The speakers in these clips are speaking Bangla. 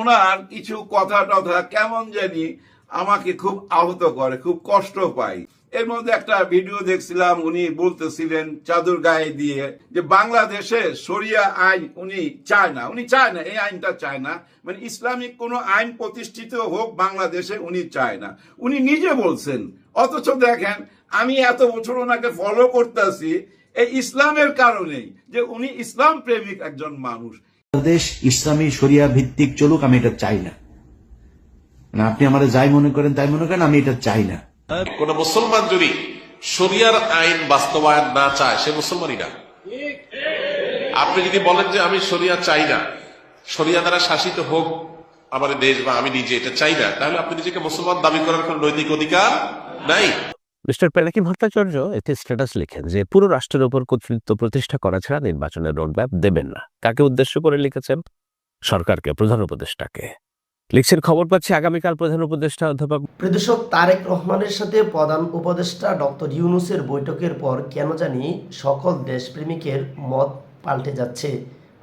ওনার কিছু কথা টথা কেমন জানি আমাকে খুব আহত করে, খুব কষ্ট পাই এর মধ্যে একটা ভিডিও দেখছিলাম, উনি বলতেছিলেন চাদর গায়ে দিয়ে যে বাংলাদেশে শরিয়া আইন উনি চায় না। উনি চায় না, এই আইনটা চায় না। মানে ইসলামিক কোনো আইন প্রতিষ্ঠিত হোক, বাংলাদেশে উনি চায় না। উনি নিজে বলছেন, অথচ দেখেন, আমি এত বছর ওনাকে ফলো করতেছি, এই ইসলামের কারণেই যে উনি ইসলাম প্রেমিক একজন মানুষ। বাংলাদেশ ইসলামী শরিয়া ভিত্তিক চলুক, আমি এটা চাই না। মানে আপনি আমার যাই মনে করেন, তাই মনে করেন, আমি এটা চাই না। কোন মুসলমান যদি শরিয়ার আইন বাস্তবায়ন না চায়, সে মুসলমানই না। আপনি যদি বলেন যে আমি শরিয়া চাই না, শরিয়া দ্বারা শাসিত হোক আমার দেশ বা আমি নিজে, এটা চাই না, তাহলে আপনি নিজেকে মুসলমান দাবি করার কোন নৈতিক অধিকার নাই। মিস্টার পেনাকি ভট্টাচার্য এতে স্ট্যাটাস লিখেন যে, পুরো রাষ্ট্রের উপর কর্তৃত্ব প্রতিষ্ঠা করা ছাড়া নির্বাচনের রোডম্যাপ দেবেন না। কাকে উদ্দেশ্য করে লিখেছেন? সরকারকে, প্রধান উপদেষ্টাকে। লিখছেন, খবর পাচ্ছি আগামীকাল প্রধান উপদেষ্টা অধ্যাপক প্রদর্শক তারেক রহমানের সাথে প্রধান উপদেষ্টা ডক্টর ইউনুসের বৈঠকের পর কেন জানি সকল দেশপ্রেমিকের মত পাল্টে যাচ্ছে।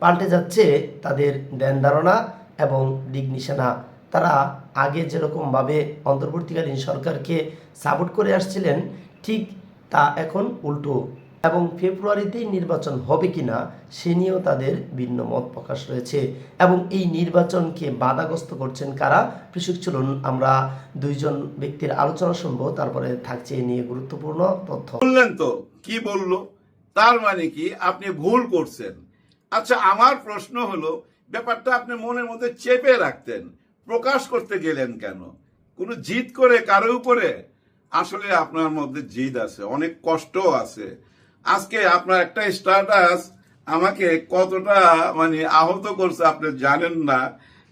পাল্টে যাচ্ছে তাদের ধ্যান ধারণা এবং দিক নিশানা। তারা আগে যেরকমভাবে অন্তর্বর্তীকালীন সরকারকে সাপোর্ট করে আসছিলেন, ঠিক তা এখন উল্টো। এবং ফেব্রুয়ারিতেই নির্বাচন হবে কিনা, সে নিয়েও তাদের ভিন্ন মত প্রকাশ রয়েছে। এবং এই নির্বাচনকে বাধাগ্রস্ত করছেন কারা? কৃষক, চলুন আমরা দুইজন ব্যক্তির আলোচনা শুনব, তারপরে থাকছে এ নিয়ে গুরুত্বপূর্ণ তথ্য। বললেন তো, কি বলল? তার মানে কি আপনি ভুল করছেন? আচ্ছা আমার প্রশ্ন হলো, ব্যাপারটা আপনি মনের মধ্যে চেপে রাখতেন। প্রকাশ করতে গেলেন কেন? কোনো জিদ করে কারও উপরে? আসলে আপনার মধ্যে জিদ আছে, অনেক কষ্ট আছে। আজকে আপনার একটা স্ট্যাটাস আমাকে কতটা মানে আহত করছে আপনি জানেন না।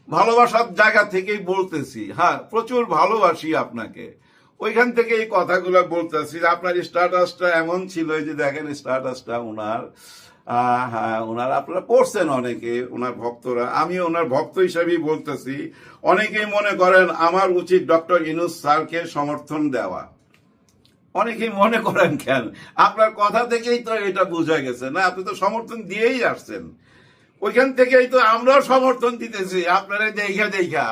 ভালোবাসার জায়গা থেকেই বলতেছি হ্যাঁ প্রচুর ভালোবাসি আপনাকে। ওইখান থেকে এই কথাগুলো বলতেছি, আপনার স্ট্যাটাসটা এমন ছিল যে দেখেন স্ট্যাটাসটা ওনার। হ্যাঁ ওনার আপনারা পড়ছেন অনেকে, ওনার ভক্তরা। আমি ওনার ভক্ত হিসাবেই বলতেছি, অনেকেই মনে করেন আমার উচিত ডক্টর ইনুস স্যারকে সমর্থন দেওয়া। অনেকেই মনে করেন কেন? আপনার কথা থেকেই তো এটা বোঝা গেছে, না? আপনি তো সমর্থন দিয়েই আসছেন। ওইখান থেকেই তো আমরাও সমর্থন দিতেছি, আপনারা দেখা দেখা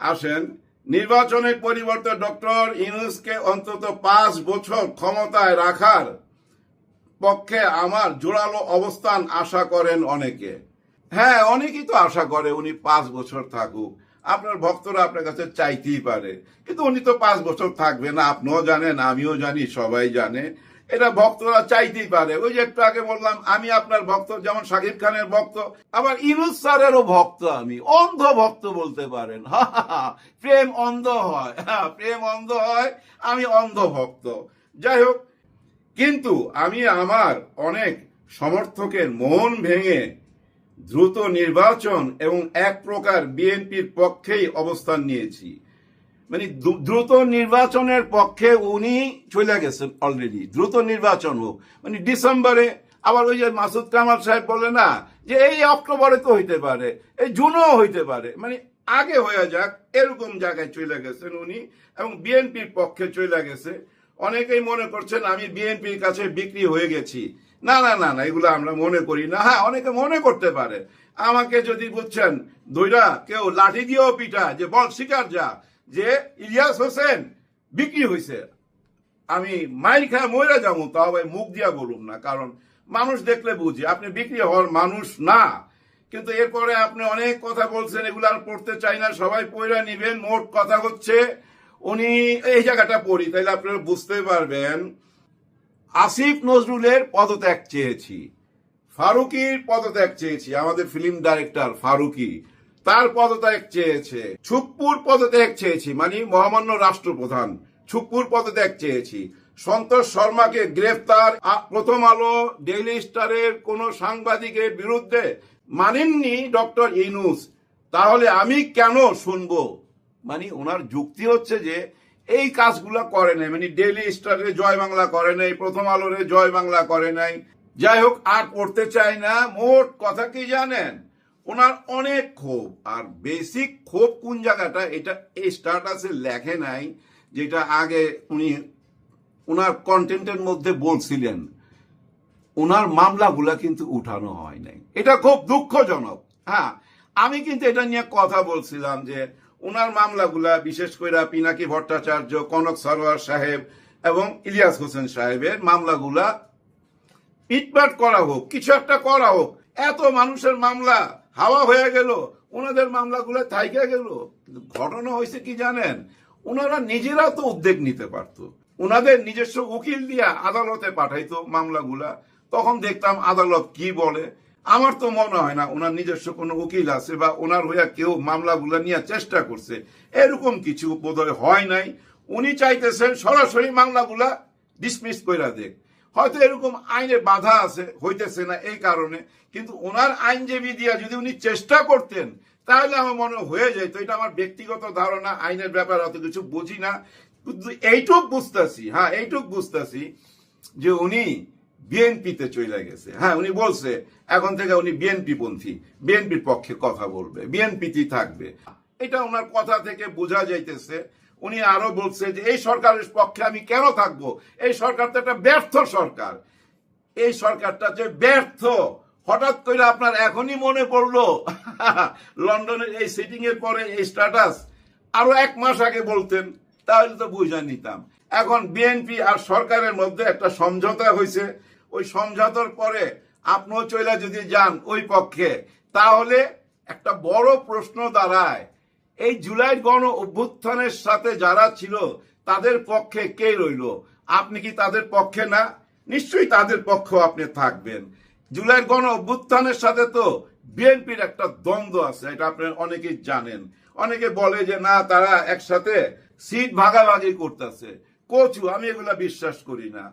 আসেন। নির্বাচনের পরিবর্তে ডক্টর ইউনুসকে অন্তত পাঁচ বছর ক্ষমতায় রাখার পক্ষে আমার জোরালো অবস্থান আশা করেন অনেকে। হ্যাঁ অনেকেই তো আশা করে উনি পাঁচ বছর থাকুক। আপনার ভক্তরা আপনার কাছে চাইতেই পারে। কিন্তু উনি তো পাঁচ বছর থাকবে না, আপনিও জানেন, আমিও জানি, সবাই জানে। এটা ভক্তরা চাইতেই পারে। ওই যে একটু আগে বললাম, আমি আপনার ভক্ত, যেমন শাকিব খানের ভক্ত, আবার ইনুস স্যারেরও ভক্ত আমি। অন্ধ ভক্ত বলতে পারেন। প্রেম অন্ধ হয়। হ্যাঁ প্রেম অন্ধ হয়, আমি অন্ধ ভক্ত। যাই হোক কিন্তু আমি আমার অনেক সমর্থকের মন ভেঙে দ্রুত নির্বাচন এবং এক প্রকার বিএনপির পক্ষেই অবস্থান নিয়েছি। মানে দ্রুত নির্বাচনের পক্ষে উনি চলে গেছেন অলরেডি দ্রুত নির্বাচন হোক। মানে ডিসেম্বরে আবার ওই যে মাসুদ কামাল সাহেব বলে না, যে এই অক্টোবরে তো হইতে পারে, এই জুনও হইতে পারে। মানে আগে হয়ে যাক, এরকম জায়গায় চলে গেছেন উনি এবং বিএনপির পক্ষে চলে গেছে। অনেকেই মনে করছেন আমি বিএনপির কাছে বিক্রি হয়ে গেছি। না না না না, এগুলো আমরা মনে করি না। হ্যাঁ অনেকে মনে করতে পারে। আমাকে যদি বুঝছেন দইরা কেউ লাঠি দিয়েও পিটা, যে বল শিকার যা, যে ইলিয়াস হোসেন বিক্রি হয়েছে আমি মাইল খায় ময়রা যাব, তাও ভাই মুখ দিয়া বলুন না, কারণ মানুষ দেখলে বুঝি, আপনি বিক্রি হওয়ার মানুষ না। কিন্তু এরপরে আপনি অনেক কথা বলছেন, এগুলো আর পড়তে চাই না, সবাই পড়া নিবেন, মোট কথা হচ্ছে উনি এই জায়গাটা পড়ি, তাইলে আপনারা বুঝতে পারবেন। আসিফ নজরুলের পদত্যাগ চেয়েছি, ফারুকির পদত্যাগ চেয়েছি, আমাদের ফিল্ম ডাইরেক্টর ফারুকি, তার পদত্যাগ চেয়েছে, ছুকপুর পদত্যাগ চেয়েছি মানে মহামান্য রাষ্ট্রপ্রধান, ছুকপুর পদত্যাগ চেয়েছি। সন্তোষ শর্মাকে গ্রেফতার প্রথম আলো ডেইলি স্টারের কোন সাংবাদিকের বিরুদ্ধে মানেননি ডক্টর ইনুস তাহলে আমি কেন শুনব? মানে ওনার যুক্তি হচ্ছে যে, এই কাজগুলো করে নাই মানে ডেইলি স্টারে জয় বাংলা করে নাই, প্রথম আলোরে জয় বাংলা করে নাই। যাই হোক, আর পড়তে চাই না, মোট কথা কি জানেন? ওনার অনেক ক্ষোভ, আর বেসিক ক্ষোভ কোন জায়গাটা, এটা এই স্টাটাসে লেখে নাই, যেটা আগে উনি ওনার কন্টেন্টের মধ্যে বলছিলেন। ওনার মামলাগুলা কিন্তু উঠানো হয় নাই। এটা খুব দুঃখজনক। হ্যাঁ আমি কিন্তু এটা নিয়ে কথা বলছিলাম যে ওনার মামলাগুলা, বিশেষ করে পিনাকি ভট্টাচার্য, কনক সরোয়ার সাহেব এবং ইলিয়াস হোসেন সাহেবের মামলাগুলা পিটপাট করা হোক, কিছু একটা করা হোক, এত মানুষের মামলা হাওয়া হয়ে গেল ওনাদের মামলাগুলো থাইকে গেল। ঘটনা হয়েছে কি জানেন? ওনারা নিজেরা তো উদ্যোগ নিতে পারতো। ওনাদের নিজস্ব উকিল দিয়া আদালতে পাঠাইতো মামলাগুলা। তখন দেখতাম আদালত কি বলে আমার তো মনে হয় না ওনার নিজস্ব কোনো উকিল আছে বা ওনার হইয়া কেউ মামলাগুলা নিয়ে চেষ্টা করছে। এরকম কিছু বোধহয় হয় নাই। উনি চাইতেছেন সরাসরি মামলাগুলা ডিসমিস কইরা দেখ হয়তো এরকম আইনে বাধা আছে, হইতেছে না এই কারণে, কিন্তু ওনার আইনজীবী দিয়া যদি উনি চেষ্টা করতেন, তাহলে আমার মনে হয়ে যেত। এটা আমার ব্যক্তিগত ধারণা, আইনের ব্যাপারে অত কিছু বুঝি না। এইটুক বুঝতেছি হ্যাঁ এইটুক বুঝতেছি যে উনি বিএনপিতে চলে গেছে। হ্যাঁ উনি বলছে, এখন থেকে উনি বিএনপি পন্থী। বিএনপির পক্ষে কথা বলবে বিএনপিতেই থাকবে। এটা ওনার কথা থেকে বোঝা যাইতেছে। উনি আরও বলছে যে, এই সরকারের পক্ষে আমি কেন থাকব? এই সরকার তো একটা ব্যর্থ সরকার। এই সরকারটা যে ব্যর্থ, হঠাৎ করে আপনার এখনই মনে পড়ল? লন্ডনের এই সিটিং এর পরে এই স্ট্যাটাস, আরও এক মাস আগে বলতেন, তাহলে তো বুঝা নিতাম। এখন বিএনপি আর সরকারের মধ্যে একটা সমঝোতা হয়েছে ওই সমঝোতার পরে আপনিও চলে যদি যান ওই পক্ষে, তাহলে একটা বড় প্রশ্ন দাঁড়ায়। এই জুলাই গণ অভ্যুত্থানের সাথে যারা ছিল, তাদের পক্ষে কে রইল? আপনি কি তাদের পক্ষে না? নিশ্চয়ই তাদের পক্ষ আপনি থাকবেন। জুলাই গণ অভ্যুত্থানের সাথে তো বিএনপির একটা দ্বন্দ্ব আছে, এটা আপনি অনেকেই জানেন। অনেকে বলে যে, না, তারা একসাথে সিট ভাগাভাগি করতেছে। কচু, আমি এগুলা বিশ্বাস করি না।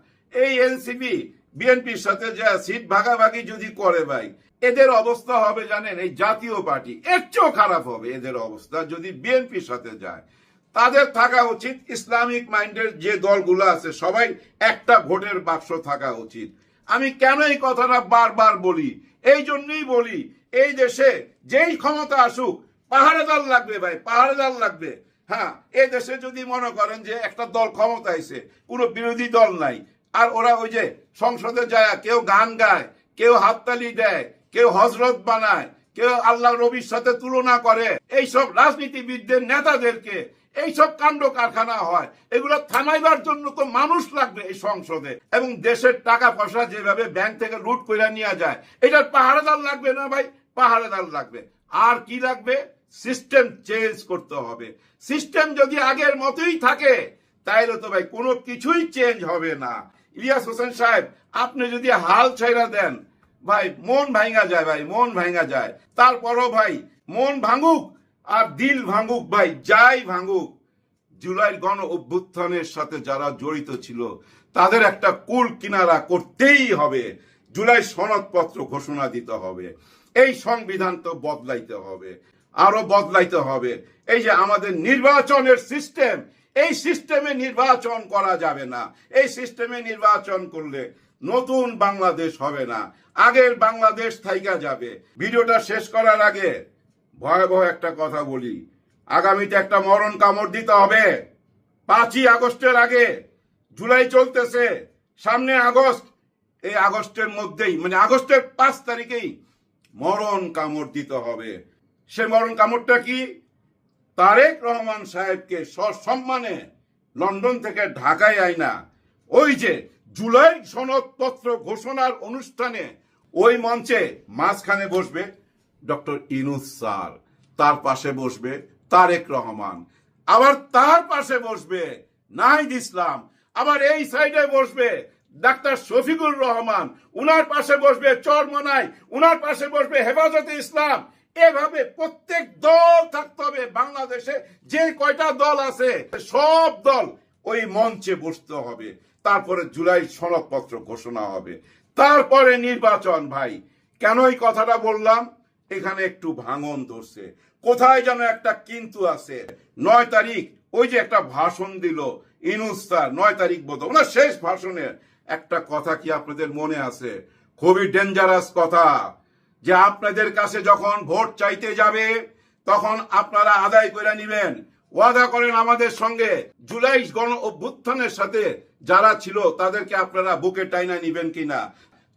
এই এনসিপি বিএনপির সাথে যা সিট ভাগাভাগি যদি করে ভাই, এদের অবস্থা হবে জানেন, এই জাতীয় পার্টি, এর চেয়েও খারাপ হবে এদের অবস্থা যদি বিএনপির সাথে যায়। তাদের থাকা উচিত ইসলামিক মাইন্ডের যে দলগুলো আছে, সবাই একটা ভোটের বাক্স থাকা উচিত। আমি কেন এই কথাটা বারবার বলি? এই জন্যই বলি, এই দেশে যেই ক্ষমতা আসুক পাহাড়ে পাহাড়েদার লাগবে ভাই পাহাড়ে পাহাড়েদার লাগবে। হ্যাঁ এই দেশে যদি মনে করেন যে একটা দল ক্ষমতা আইছে কোনো বিরোধী দল নাই আর ওরা ওই যে সংসদে যায়, কেউ গান গায়, কেউ হাততালি দেয়, কেউ হজরত বানায়, কেউ আল্লাহ রবির সাথে তুলনা করে। এইসব রাজনীতিবিদদের নেতাদেরকে এইসব কাণ্ড কারখানা হয়। এগুলো থামাইবার জন্য তো মানুষ লাগবে এই সংসদে। এবং দেশের টাকা পয়সা যেভাবে ব্যাংক থেকে লুট করে নিয়ে যায়, এটার পাহাড়েদার লাগবে না ভাই? পাহাড়েদার লাগবে। আর কি লাগবে? সিস্টেম চেঞ্জ করতে হবে। সিস্টেম যদি আগের মতোই থাকে, তাইলে তো ভাই কোনো কিছুই চেঞ্জ হবে না। ইলিয়াস হোসেন সাহেব, আপনি যদি হাল ছাইরা দেন, ভাই, মন ভাঙা যায়, ভাই, মন ভাঙা যায়। তারপরও ভাই, মন ভাঙুক আর দিল ভাঙুক, ভাই, যাই ভাঙুক। জুলাই গণ অভ্যুত্থানের সাথে যারা জড়িত ছিল, তাদের একটা কুল কিনারা করতেই হবে। জুলাই সনদপত্র ঘোষণা দিতে হবে। এই সংবিধান তো বদলাইতে হবে। আরও বদলাইতে হবে। এই যে আমাদের নির্বাচনের সিস্টেম এই সিস্টেমে নির্বাচন করা যাবে না। এই সিস্টেমে নির্বাচন করলে নতুন বাংলাদেশ হবে না। আগের বাংলাদেশ থাইকা যাবে। ভিডিওটা শেষ করার আগে ভয়াবহ একটা কথা বলি। আগামীতে একটা মরণ কামড় দিতে হবে। পাঁচই আগস্টের আগে জুলাই চলতেছে। সামনে আগস্ট। এই আগস্টের মধ্যেই মানে আগস্টের পাঁচ তারিখেই মরণ কামড় দিতে হবে। সে মরণ কামড়টা কি? তারেক রহমান সাহেবকে সসম্মানে লন্ডন থেকে ঢাকায় আইনা ওই যে জুলাই সনদপত্র ঘোষণার অনুষ্ঠানে ওই মঞ্চে মাঝখানে বসবে ডক্টর ইনুস স্যার, তার পাশে বসবে তারেক রহমান, আবার তার পাশে বসবে নাহিদ ইসলাম, আবার এই সাইডে বসবে ডাক্তার শফিকুর রহমান, উনার পাশে বসবে চরমনাই, উনার পাশে বসবে হেফাজতে ইসলাম এভাবে প্রত্যেক দল থাকতে হবে। বাংলাদেশে যে কয়টা দল আছে, সব দল ওই মঞ্চে বসতে হবে। তারপরে জুলাই সনদপত্র ঘোষণা হবে। তারপরে নির্বাচন, ভাই। কেন এই কথাটা বললাম? এখানে একটু ভাঙন ধরছে। কোথায় যেন একটা কিন্তু আছে। নয় তারিখ, ওই যে একটা ভাষণ দিল, ইনুস স্যার, নয় তারিখ বোধ ওনার শেষ ভাষণের একটা কথা কি আপনাদের মনে আছে? খুবই ডেঞ্জারাস কথা। যে আপনাদের কাছে যখন ভোট চাইতে যাবে, তখন আপনারা আদায় করে নেবেন। ওয়াদা করেন আমাদের সঙ্গে। জুলাই গণ অভ্যুত্থানের সাথে যারা ছিল, তাদেরকে আপনারা বুকে টাইনা নিবেন কিনা?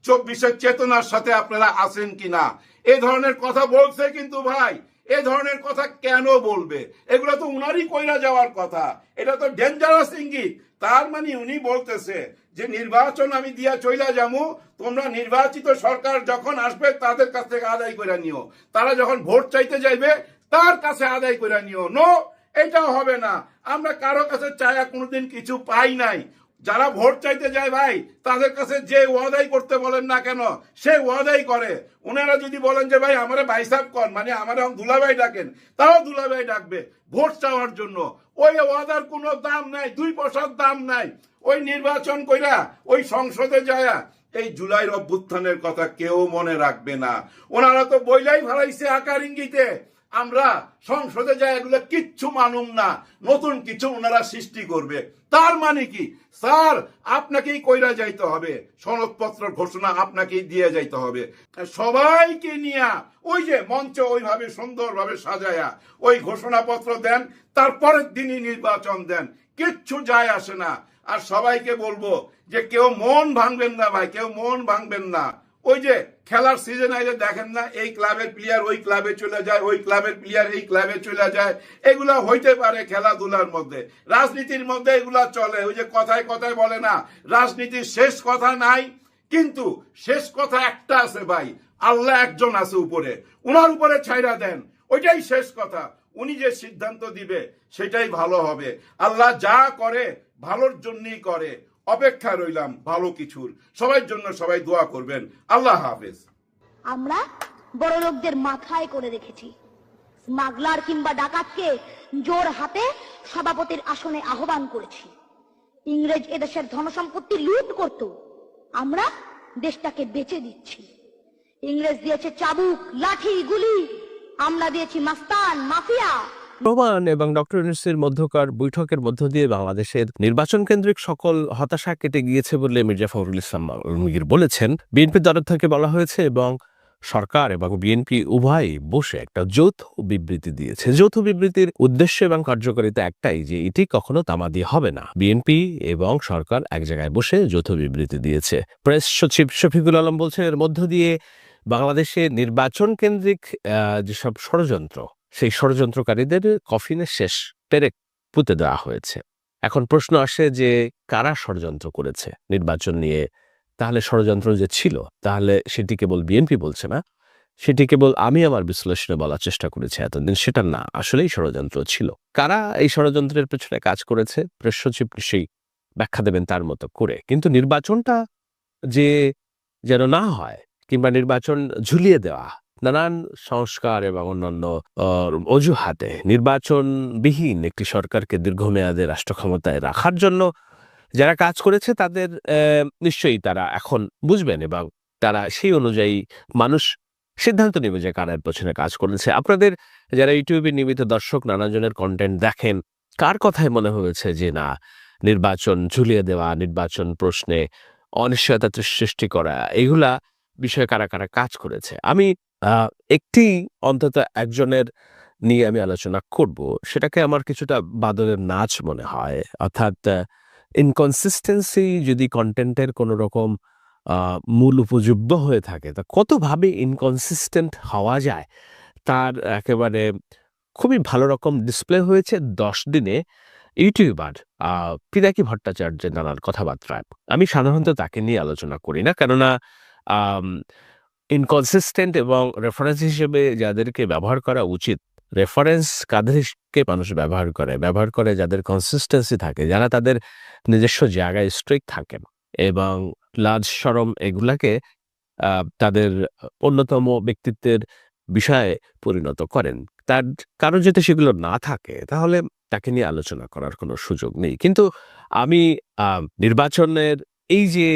চব্বিশের চেতনার সাথে আপনারা আছেন কিনা? এ ধরনের কথা বলছে কিন্তু ভাই, এ ধরনের কথা কেন বলবে? এগুলো তো উনারই কইরা যাওয়ার কথা। এটা তো ডেঞ্জারাস ইঙ্গিত। তার মানে উনি বলতেছে যে নির্বাচন আমি দিয়া চইলা যামু, তোমরা নির্বাচিত সরকার যখন আসবে তাদের কাছ থেকে আদায় করে নিও। তারা যখন ভোট চাইতে যাইবে, তার কাছে আদায় করে নিও। নো এটা হবে না। আমরা কারও কাছে চায়া কোনোদিন কিছু পাই নাই। যারা ভোট চাইতে যায় ভাই, তাদের কাছে যে ওয়াদাই করতে বলেন না কেন, সে ওয়াদাই করে। ওনারা যদি বলেন যে, ভাই, আমারে ভাইসাব কর মানে আমার দুলাভাই ডাকেন তাও দুলাভাই ডাকবে ভোট চাওয়ার জন্য। ওই ওয়াদার কোনো দাম নাই, দুই পয়সার দাম নাই। ওই নির্বাচন কইরা, ওই সংসদে যায়া, এই জুলাইয়ের অভ্যুত্থানের কথা কেউ মনে রাখবে না। ওনারা তো বইলাই ভালাইছে আকার ইঙ্গিতে। আমরা সংসদে যাই, এগুলো কিচ্ছু মানুম না। নতুন কিছু ওনারা সৃষ্টি করবে। তার মানে কি? স্যার, আপনাকেই কইরা যাইতে হবে। সনদপত্র ঘোষণা আপনাকেই দিয়ে যাইতে হবে। সবাইকে নিয়ে ওই যে মঞ্চ ওইভাবে সুন্দরভাবে সাজায়া ওই ঘোষণাপত্র দেন, তারপরের দিনই নির্বাচন দেন। কিচ্ছু যায় আসে না। আর সবাইকে বলব যে কেউ মন ভাঙবেন না ভাই, কেউ মন ভাঙবেন না। ওই যে খেলার সিজন আইলে দেখেন না, এই ক্লাবের প্লেয়ার ওই ক্লাবে চলে যায়, ওই ক্লাবের প্লেয়ার এই ক্লাবে চলে যায়। এগুলা হইতে পারে খেলাধুলার মধ্যে। রাজনীতির মধ্যে এগুলা চলে। ওই যে কথায় কথায় বলে না, রাজনীতির শেষ কথা নাই, কিন্তু শেষ কথা একটা আছে ভাই, আল্লাহ একজন আছে উপরে। উনার উপরে ছাইরা দেন, ওইটাই শেষ কথা। উনি যে সিদ্ধান্ত দিবে, সেটাই ভালো হবে। আল্লাহ যা করে, ভালোর জন্যই করে। অপেক্ষা রইলাম ভালো কিছুর। সবার জন্য সবাই দোয়া করবেন। আল্লাহ হাফেজ। আমরা বড় লোকদের মাথায় করে রেখেছি স্মাগলার কিংবা ডাকাতকে জোর হাতে সভাপতির আসনে আহ্বান করেছি। ইংরেজ এদেশের ধনসম্পত্তি লুট করত। আমরা দেশটাকে বেচে দিচ্ছি। ইংরেজ দিয়েছে চাবুক, লাঠি, গুলি। আমরা দিয়েছি মাস্তান, মাফিয়া। রোমান এবং ডক্টর ইউনুসের মধ্যকার বৈঠকের মধ্য দিয়ে বাংলাদেশের নির্বাচন কেন্দ্রিক সকল হতাশা কেটে গিয়েছে বলে মির্জা ফখরুল ইসলাম আলমগীর বলেছেন। বিএনপির তরফ থেকে বলা হয়েছে এবং সরকার এবং বিএনপি উভয়ই বসে একটা যৌথ বিবৃতি দিয়েছে। যৌথ বিবৃতির উদ্দেশ্য এবং কার্যকারিতা একটাই যে এটি কখনো তামাদি হবে না। বিএনপি এবং সরকার এক জায়গায় বসে যৌথ বিবৃতি দিয়েছে। প্রেস সচিব শফিকুল আলম বলছেন, এর মধ্য দিয়ে বাংলাদেশে নির্বাচন কেন্দ্রিক যেসব ষড়যন্ত্র সেই ষড়যন্ত্রকারীদের কফিনে শেষ পেরেক পুঁতে দেওয়া হয়েছে। এখন প্রশ্ন আসে যে, কারা ষড়যন্ত্র করেছে নির্বাচন নিয়ে? তাহলে ষড়যন্ত্র যে ছিল, তাহলে সেটি কেবল বিএনপি বলছে না? সেটি কেবল আমি আমার বিশ্লেষণে বলার চেষ্টা করেছি এতদিন, সেটা না, আসলেই ষড়যন্ত্র ছিল। কারা এই ষড়যন্ত্রের পেছনে কাজ করেছে? প্রেস সচিব সেই ব্যাখ্যা দেবেন তার মতো করে। কিন্তু নির্বাচনটা যে যেন না হয়, কিংবা নির্বাচন ঝুলিয়ে দেওয়া নানান সংস্কার এবং অন্যান্য অজুহাতে নির্বাচনবিহীন একটি সরকারকে দীর্ঘমেয়াদে রাষ্ট্র ক্ষমতায় রাখার জন্য যারা কাজ করেছে তাদের নিশ্চয়ই তারা এখন বুঝবেন এবং তারা সেই অনুযায়ী মানুষ সিদ্ধান্ত নেবে যে কারার পেছনে কাজ করেছে। আপনাদের যারা ইউটিউবে নিয়মিত দর্শক নানাজনের কন্টেন্ট দেখেন, কার কথায় মনে হয়েছে যে না, নির্বাচন ঝুলিয়ে দেওয়া, নির্বাচন প্রশ্নে অনিশ্চয়তা সৃষ্টি করা, এগুলা বিষয়ে কারা কারা কাজ করেছে? আমি একটি অন্তত একজনের নিয়ে আমি আলোচনা করব। সেটাকে আমার কিছুটা বাদলের নাচ মনে হয়। অর্থাৎ ইনকনসিস্টেন্সি যদি কন্টেন্টের কোনো রকম মূল উপযোগ্য হয়ে থাকে, তা কতভাবে ইনকনসিস্টেন্ট হওয়া যায়? তার একেবারে খুবই ভালো রকম ডিসপ্লে হয়েছে দশ দিনে ইউটিউবার পিনাকি ভট্টাচার্যের নানান কথাবার্তায়। আমি সাধারণত তাকে নিয়ে আলোচনা করি না। কেননা ইনকনসিস্টেন্ট এবং রেফারেন্স হিসেবে যাদেরকে ব্যবহার করা উচিত রেফারেন্স কাদেরকে মানুষ ব্যবহার করে? ব্যবহার করে যাদের কনসিস্টেন্সি থাকে, যারা তাদের নিজস্ব জায়গায় স্ট্রিক থাকেন এবং লাজ সরম এগুলাকে তাদের অন্যতম ব্যক্তিত্বের বিষয়ে পরিণত করেন। তার কারণ যদি সেগুলো না থাকে, তাহলে তাকে নিয়ে আলোচনা করার কোনো সুযোগ নেই। কিন্তু আমি নির্বাচনের এই যে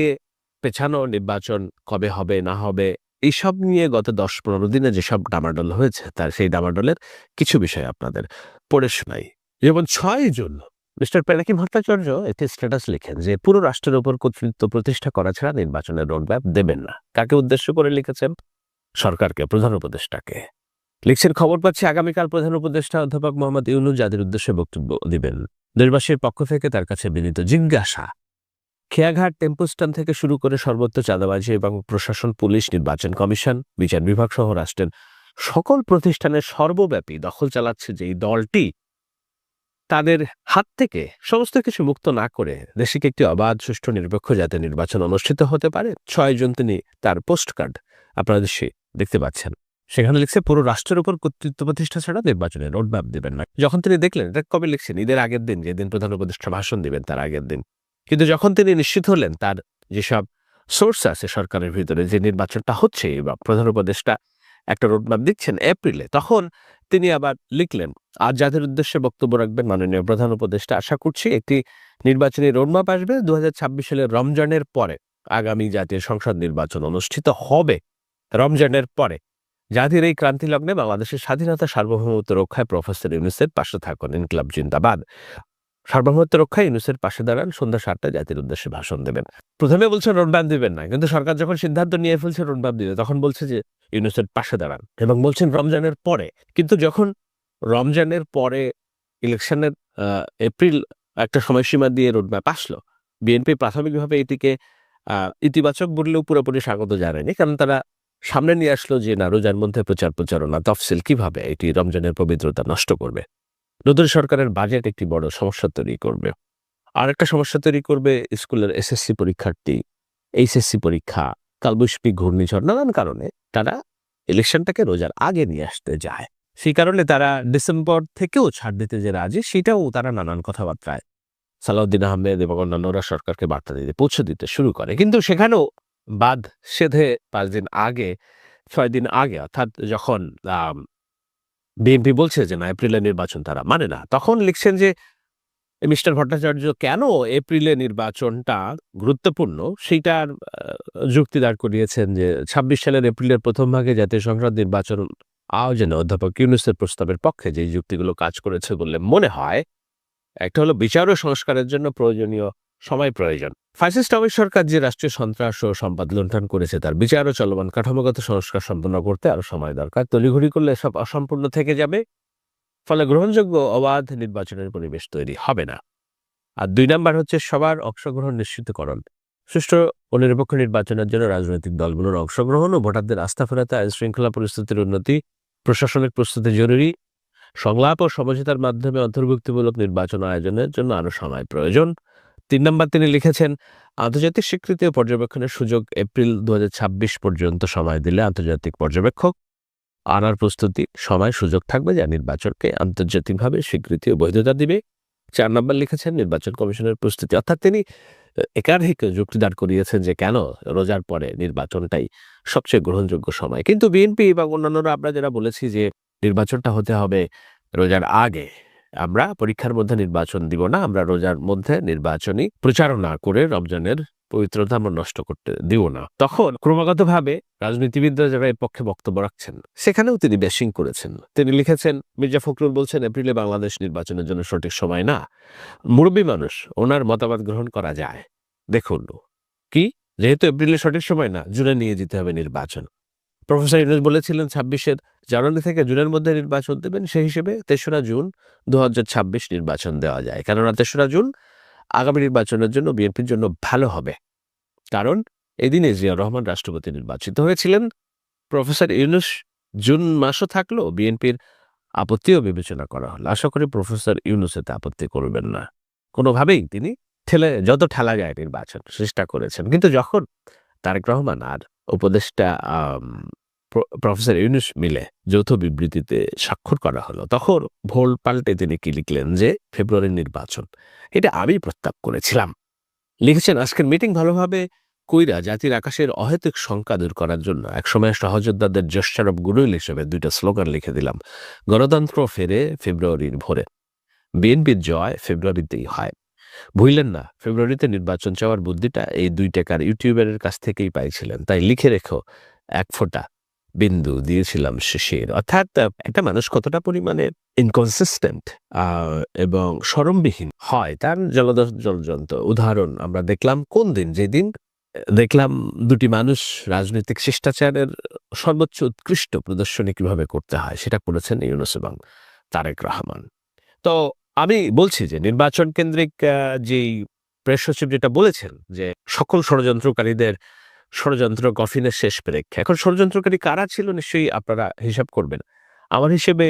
পেছানো নির্বাচন কবে হবে, না হবে এইসব নিয়ে গত দশ পনেরো দিনে যেসব ডামাডোল হয়েছে, তার সেই ডামাডোলের কিছু বিষয় আপনাদের পড়ে শোনাই। যেমন ছয় জুন, মিস্টার পেনাকি ভট্টাচার্য এতে স্ট্যাটাস লিখেন যে, পুরো রাষ্ট্রের উপর কর্তৃত্ব প্রতিষ্ঠা করা ছাড়া নির্বাচনের রোডম্যাপ দেবেন না। কাকে উদ্দেশ্য করে লিখেছেন? সরকারকে, প্রধান উপদেষ্টাকে। লিখছেন, খবর পাচ্ছি আগামীকাল প্রধান উপদেষ্টা অধ্যাপক মোহাম্মদ ইউনু যাদের উদ্দেশ্যে বক্তব্য দিবেন। দেশবাসীর পক্ষ থেকে তার কাছে বিনীত জিজ্ঞাসা। খেয়াঘাট টেম্পো স্ট্যান্ড থেকে শুরু করে সর্বত্র চাঁদাবাজি এবং প্রশাসন, পুলিশ, নির্বাচন কমিশন, বিচার বিভাগ সহ রাষ্ট্রের সকল প্রতিষ্ঠানের সর্বব্যাপী দখল চালাচ্ছে যে এই দলটি, তাদের হাত থেকে সমস্ত কিছু মুক্ত না করে দেশকে একটি অবাধ, সুষ্ঠু, নিরপেক্ষ যাতে নির্বাচন অনুষ্ঠিত হতে পারে। ছয় জন তিনি তার পোস্ট কার্ড আপনারা দেশে দেখতে পাচ্ছেন। সেখানে লিখছে, পুরো রাষ্ট্রের উপর কর্তৃত্ব প্রতিষ্ঠা ছাড়া নির্বাচনে রোডম্যাপ দেবেন না। যখন তিনি দেখলেন, এটা কবে লিখছেন? ঈদের আগের দিন, যেদিন প্রধান উপদেষ্টা ভাষণ দিবেন, তার আগের দিন। কিন্তু যখন তিনি নিশ্চিত হলেন তার যেসব সোর্স আছে সরকারের ভিতরে যে নির্বাচনটা হচ্ছে বা প্রধান উপদেষ্টা একটা রোডম্যাপ দিচ্ছেন এপ্রিলে তখন তিনি আবার লিখলেন, আর যাদের উদ্দেশ্যে বক্তব্য রাখবেন মাননীয় প্রধান উপদেষ্টা, আশা করছি একটি নির্বাচনী রোডম্যাপ আসবে দু হাজার ছাব্বিশ সালের রমজানের পরে। আগামী জাতীয় সংসদ নির্বাচন অনুষ্ঠিত হবে রমজানের পরে। জাতির এই ক্রান্তি লগ্নে বাংলাদেশের স্বাধীনতা সার্বভৌমত্ব রক্ষায় প্রফেসর ইউনুসের পাশে থাকুন ইনকলাব জিন্দাবাদ। সার্বভৌমত্ব রক্ষায় ইউনুসের পাশে দাঁড়ান সন্ধ্যা সাতটায় জাতির উদ্দেশ্যে ভাষণ দেবেন। প্রথমে বলছেন রোডম্যাপ দিবেন না। কিন্তু সরকার যখন সিদ্ধান্ত নিয়ে ফেলছে, রোডম্যাপ দিবে। তখন বলছে যে, ইউনুসের পাশে দাঁড়ান। এবং বলছেন, রমজানের পরে। কিন্তু যখন রমজানের পরে ইলেকশনের এপ্রিল একটা সময়সীমা দিয়ে রোডম্যাপ আসলো, বিএনপি প্রাথমিকভাবে এটিকে ইতিবাচক বললেও পুরোপুরি স্বাগত জানায়নি। কারণ তারা সামনে নিয়ে আসলো যে, না, রোজার মধ্যে প্রচার প্রচারণা তফসিল কীভাবে? এটি রমজানের পবিত্রতা নষ্ট করবে। নতুন সরকারের বাজেট একটি বড় সমস্যা তৈরি করবে। আর একটা সমস্যা তৈরি করবে স্কুলের এসএসসি পরীক্ষার্থী এইচএসসি পরীক্ষা, কালবৈশাখী ঘূর্ণিঝড়, নানান কারণে তারা ইলেকশনটাকে রোজার আগে নিয়ে আসতে যায়। সেই কারণে তারা ডিসেম্বর থেকেও ছাড় দিতে যে রাজি, সেটাও তারা নানান কথাবার্তায় সালাউদ্দিন আহমেদ এবং অন্যান্যরা সরকারকে বার্তা দিতে, পৌঁছে দিতে শুরু করে। কিন্তু সেখানেও বাদ সেধে পাঁচ দিন আগে, ছয় দিন আগে অর্থাৎ যখন বিএনপি বলছে যে না এপ্রিলে নির্বাচন তারা মানে না। তখন লিখছেন যে মিস্টার ভট্টাচার্য কেন এপ্রিলে নির্বাচনটা গুরুত্বপূর্ণ সেইটার যুক্তি দাঁড় করিয়েছেন যে, ছাব্বিশ সালের এপ্রিলের প্রথম ভাগে জাতীয় সংসদ নির্বাচন আয়োজনে অধ্যাপক ইউনুসের প্রস্তাবের পক্ষে যে যুক্তিগুলো কাজ করেছে বলে মনে হয়, একটা হলো বিচার ও সংস্কারের জন্য প্রয়োজনীয় সময় প্রয়োজন। ফ্যাসিস্ট আওয়ামী সরকার যে রাষ্ট্রীয় সন্ত্রাস ও সম্পদ লুণ্ঠন করেছে, তার বিচার ও চলমান। কাঠামোগত সংস্কার সম্পন্ন করতে আরও সময় দরকার। তড়িঘড়ি করলে সব অসম্পূর্ণ থেকে যাবে, ফলে গ্রহণযোগ্য অবাধ নির্বাচনের পরিবেশ তৈরি হবে না। আর দুই নাম্বার হচ্ছে সবার অংশগ্রহণ নিশ্চিতকরণ। সুষ্ঠু ও নিরপেক্ষ নির্বাচনের জন্য রাজনৈতিক দলগুলোর অংশগ্রহণ ও ভোটারদের আস্থা ফেরাতে আইন শৃঙ্খলা পরিস্থিতির উন্নতি, প্রশাসনিক প্রস্তুতি জরুরি, সংলাপ ও সমঝোতার মাধ্যমে অন্তর্ভুক্তিমূলক নির্বাচন আয়োজনের জন্য আরও সময় প্রয়োজন। তিন নম্বর তিনি লিখেছেন, আন্তর্জাতিক স্বীকৃতি ও পর্যবেক্ষণের সুযোগ এপ্রিল দু হাজার ছাব্বিশ পর্যন্ত সময় দিলে আন্তর্জাতিক পর্যবেক্ষক আনার প্রস্তুতি, সময়, সুযোগ থাকবে যা নির্বাচনকে আন্তর্জাতিকভাবে স্বীকৃতি ও বৈধতা দিবে। চার নম্বর লিখেছেন, নির্বাচন কমিশনের প্রস্তুতি, অর্থাৎ তিনি একাধিক যুক্তি দাঁড় করিয়েছেন যে কেন রোজার পরে নির্বাচনটাই সবচেয়ে গ্রহণযোগ্য সময়। কিন্তু বিএনপি এবং অন্যান্যরা, আমরা যারা বলেছি যে নির্বাচনটা হতে হবে রোজার আগে। আমরা পরীক্ষার মধ্যে নির্বাচন দিব না, আমরা রোজার মধ্যে নির্বাচনী প্রচারণা করে রমজানের পবিত্রতা আমরা নষ্ট করতে দিব না। তখন ক্রমাগতভাবে রাজনীতিবিদরা যারা এর পক্ষে বক্তব্য রাখছেন, সেখানেও তিনি ব্যাশিং করেছেন। তিনি লিখেছেন, মির্জা ফখরুল বলছেন, এপ্রিলে বাংলাদেশ নির্বাচনের জন্য সঠিক সময় না। মুরব্বী মানুষ, ওনার মতামত গ্রহণ করা যায়। দেখুন, কি? যেহেতু এপ্রিলে সঠিক সময় না, জুনে নিয়ে যেতে হবে নির্বাচন। প্রফেসর ইউনুস বলেছিলেন, ছাব্বিশের জানুয়ারি থেকে জুনের মধ্যে নির্বাচন দেবেন, সেই হিসেবে তেসরা জুন দুহাজার ছাব্বিশ নির্বাচন দেওয়া যায়। কেননা তেসরা জুন আগামী নির্বাচনের জন্য বিএনপির জন্য ভালো হবে। কারণ এদিনে জিয়া রহমান রাষ্ট্রপতি নির্বাচিত হয়েছিলেন। প্রফেসর ইউনুস জুন মাসও থাকল বিএনপির আপত্তিও বিবেচনা করা হলো। আশা করি প্রফেসর ইউনুস এতে আপত্তি করবেন না। কোনোভাবেই তিনি ঠেলে, যত ঠেলা যায় নির্বাচন চেষ্টা করেছেন। কিন্তু যখন তারেক রহমান আর উপদেষ্টা প্রফেসর ইউনুস মিলে যৌথ বিবৃতিতে স্বাক্ষর করা হলো। তখন ভোল পাল্টে তিনি কি লিখলেন যে ফেব্রুয়ারির নির্বাচন। এটা আমি প্রস্তাব করেছিলাম। লিখেছেন, আজকের মিটিং ভালোভাবে কইরা জাতির আকাশের অহেতুক শঙ্কা দূর করার জন্য একসময় সহযোদ্ধাদের জোশারব গুরুল হিসেবে দুইটা স্লোগান লিখে দিলাম। গণতন্ত্র ফেরে ফেব্রুয়ারির ভোরে। বিএনপির জয় ফেব্রুয়ারিতেই হয়। ভুললেন না, ফেব্রুয়ারিতে নির্বাচন চাওয়ার বুদ্ধিটা এই দুই টাকার ইউটিউবারের কাছ থেকেই পাইছিলেন। তাই লিখে রেখো, এক ফোঁটা। বিন্দু দিয়েছিলাম শেষের। অর্থাৎ একটা মানুষ কতটা পরিমাণে ইনকনসিস্টেন্ট এবং সরমবিহীন হয় তার জলদর জলজন্ত উদাহরণ আমরা দেখলাম কোন দিন? যেদিন দেখলাম দুটি মানুষ রাজনৈতিক শিষ্টাচারের সর্বোচ্চ উৎকৃষ্ট প্রদর্শনী কীভাবে করতে হয় সেটা করেছেন ইউনুস এবং তারেক রহমান। তো আমি বলছি যে নির্বাচন কেন্দ্রিক যেই প্রেস সচিব যেটা বলেছেন যে সকল ষড়যন্ত্রকারীদের ষড়যন্ত্র গফিনের শেষ প্রেক্ষা এখন ষড়যন্ত্রকারী কারা ছিল নিশ্চয়ই আপনারা হিসাব করবেন। আমার হিসেবে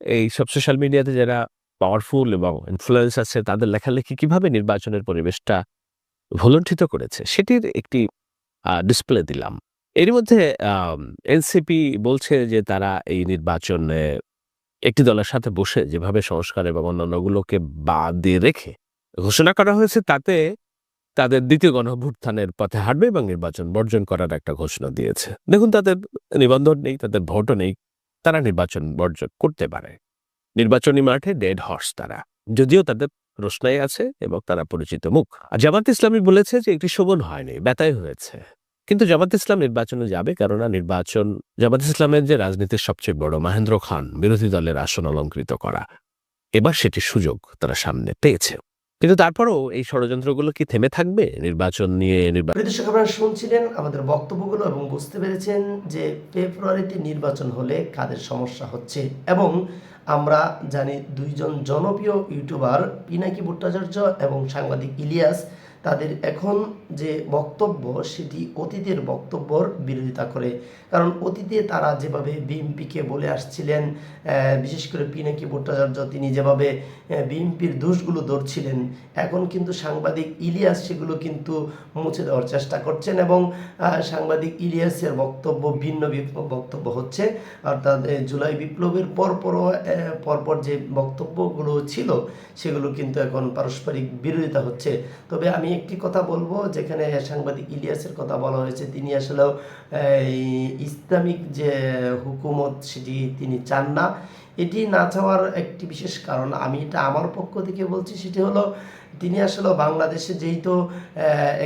এই সব সোশ্যাল মিডিয়াতে যারা পাওয়ারফুল এবং ইনফ্লুয়েন্স আছে, তাদের লেখালেখি কীভাবে নির্বাচনের পরিবেশটা ভুলণ্ঠিত করেছে, সেটির একটি ডিসপ্লে দিলাম। এর মধ্যে এনসিপি বলছে যে তারা এই নির্বাচনে একটি দলের সাথে বসে যেভাবে সংস্কার এবং অন্যান্যগুলোকে বাদ দিয়ে রেখে ঘোষণা করা হয়েছে, তাতে তাদের দ্বিতীয় গণভ্যুত্থানের পথে হাঁটবে এবং নির্বাচন বর্জন করার একটা ঘোষণা দিয়েছে। দেখুন, তাদের নিবন্ধন নেই, তাদের ভোটও নেই, তারা নির্বাচন বর্জন করতে পারে। নির্বাচনী মাঠে ডেড হর্স তারা, যদিও তাদের রোশনাই আছে এবং তারা পরিচিত মুখ। আর জামাত ইসলামী বলেছে যে একটি শোভন হয়নি ব্যথায় হয়েছে। কিন্তু জামাত ইসলাম নির্বাচনে যাবে কেননা নির্বাচন, জামাত ইসলামের যে রাজনীতির সবচেয়ে বড় মহেন্দ্র খান, বিরোধী দলের আসন অলঙ্কৃত করা, এবার সেটি সুযোগ তারা সামনে পেয়েছে। কিন্তু তারপরও এই ষড়যন্ত্রগুলো কি থেমে থাকবে? নির্বাচন নিয়ে নির্বাচন আপনারা শুনছিলেন আমাদের বক্তব্যগুলো এবং বুঝতে পেরেছেন যে ফেব্রুয়ারিতে নির্বাচন হলে কাদের সমস্যা হচ্ছে। এবং আমরা জানি দুইজন জনপ্রিয় ইউটিউবার পিনাকি ভট্টাচার্য এবং সাংবাদিক ইলিয়াস তাদের এখন যে বক্তব্য সেটি অতীতের বক্তব্যর বিরোধিতা করে। কারণ অতীতে তারা যেভাবে বিএমপিকে বলে আসছিলেন বিশেষ করে পিনাকি ভট্টাচার্য তিনি যেভাবে বিএমপির দোষগুলো ধরছিলেন এখন কিন্তু সাংবাদিক ইলিয়াস সেগুলো কিন্তু মুছে দেওয়ার চেষ্টা করছেন এবং সাংবাদিক ইলিয়াসের বক্তব্য ভিন্ন বক্তব্য হচ্ছে। অর্থাৎ জুলাই বিপ্লবের পরপরও আহ, পরপর যে বক্তব্যগুলো ছিল সেগুলো কিন্তু এখন পারস্পরিক বিরোধিতা হচ্ছে। তবে আমি একটি কথা বলব, যেখানে সাংবাদিক ইলিয়াসের কথা বলা হয়েছে। তিনি আসলে ইসলামিক যে হুকুমত, সেটি তিনি চান না। এটি না চাওয়ার একটি বিশেষ কারণ। আমি এটা আমার পক্ষ থেকে বলছি, সেটি হলো, তিনি আসলে বাংলাদেশে যেহেতু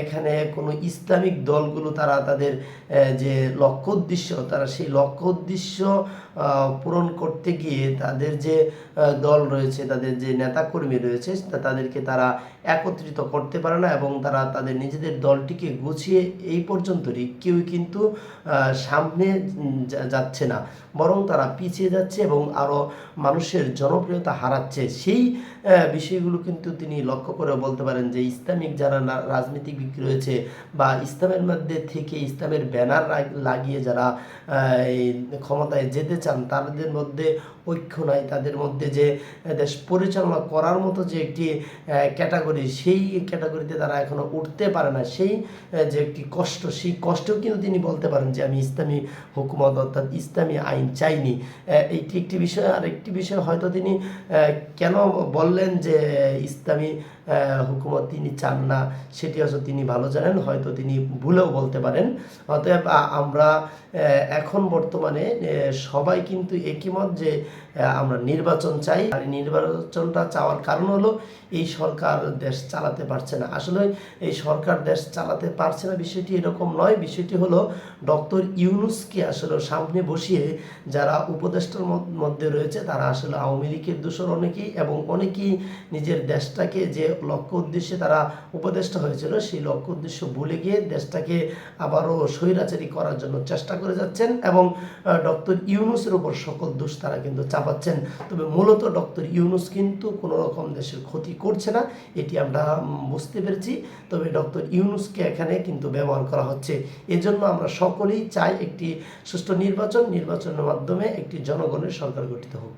এখানে কোনো ইসলামিক দলগুলো, তারা তাদের যে লক্ষ্য উদ্দেশ্য, তারা সেই লক্ষ্য উদ্দেশ্য পূরণ করতে গিয়ে তাদের যে দল রয়েছে, তাদের যে নেতাকর্মী রয়েছে তাদেরকে তারা একত্রিত করতে পারে না এবং তারা তাদের নিজেদের দলটিকে গুছিয়ে এই পর্যন্তই কেউ কিন্তু সামনে যাচ্ছে না। বরং তারা পিছিয়ে যাচ্ছে এবং আরও মানুষের জনপ্রিয়তা হারাচ্ছে। সেই বিষয়গুলো কিন্তু তিনি লক্ষ্য করে বলতে পারেন যে ইসলামিক যারা রাজনীতিবিদ রয়েছে বা ইসলামের মধ্যে থেকে ইসলামের ব্যানার লাগিয়ে যারা ক্ষমতায় যেতে চান, তাদের মধ্যে ঐক্য নাই তাদের মধ্যে যে দেশ পরিচালনা করার মতো যে একটি ক্যাটাগরি সেই ক্যাটাগরিতে তারা এখনও উঠতে পারে না। সেই যে একটি কষ্ট, সেই কষ্ট কিন্তু তিনি বলতে পারেন যে, আমি ইসলামী হুকুমত অর্থাৎ ইসলামী আইন চাইনি। এইটি একটি বিষয়। আর একটি বিষয় হয়তো তিনি কেন বললেন যে, ইসলামী হুকুমত তিনি চান না, সেটি হয়তো তিনি ভালো জানেন, হয়তো তিনি ভুলেও বলতে পারেন। অতএব আমরা এখন বর্তমানে সবাই কিন্তু একমত যে আমরা নির্বাচন চাই। আর নির্বাচনটা চাওয়ার কারণ হলো এই সরকার দেশ চালাতে পারছে না। আসলে এই সরকার দেশ চালাতে পারছে না বিষয়টি এরকম নয়। বিষয়টি হলো ডক্টর ইউনুসকে আসলে সামনে বসিয়ে যারা উপদেষ্টার মধ্যে রয়েছে, তারা আসলে আওয়ামী লীগের দোষর অনেকেই এবং অনেকেই নিজের দেশটাকে যে লক্ষ্য উদ্দেশ্যে তারা উপদেষ্টা হয়েছিল, সেই লক্ষ্য উদ্দেশ্য ভুলে গিয়ে দেশটাকে আবারও স্বৈরাচারী করার জন্য চেষ্টা করে যাচ্ছেন এবং ডক্টর ইউনুসের উপর সকল দোষ তারা কিন্তু চাপাচ্ছেন তবে মূলত ডক্টর ইউনুস কিন্তু কোনো রকম দেশের ক্ষতি করছে না, এটি আমরা বুঝতে পেরেছি। তবে ডক্টর ইউনুসকে এখানে কিন্তু ব্যবহার করা হচ্ছে। এজন্য আমরা সকলেই চাই একটি সুষ্ঠু নির্বাচন, নির্বাচনের মাধ্যমে একটি জনগণের সরকার গঠিত হোক।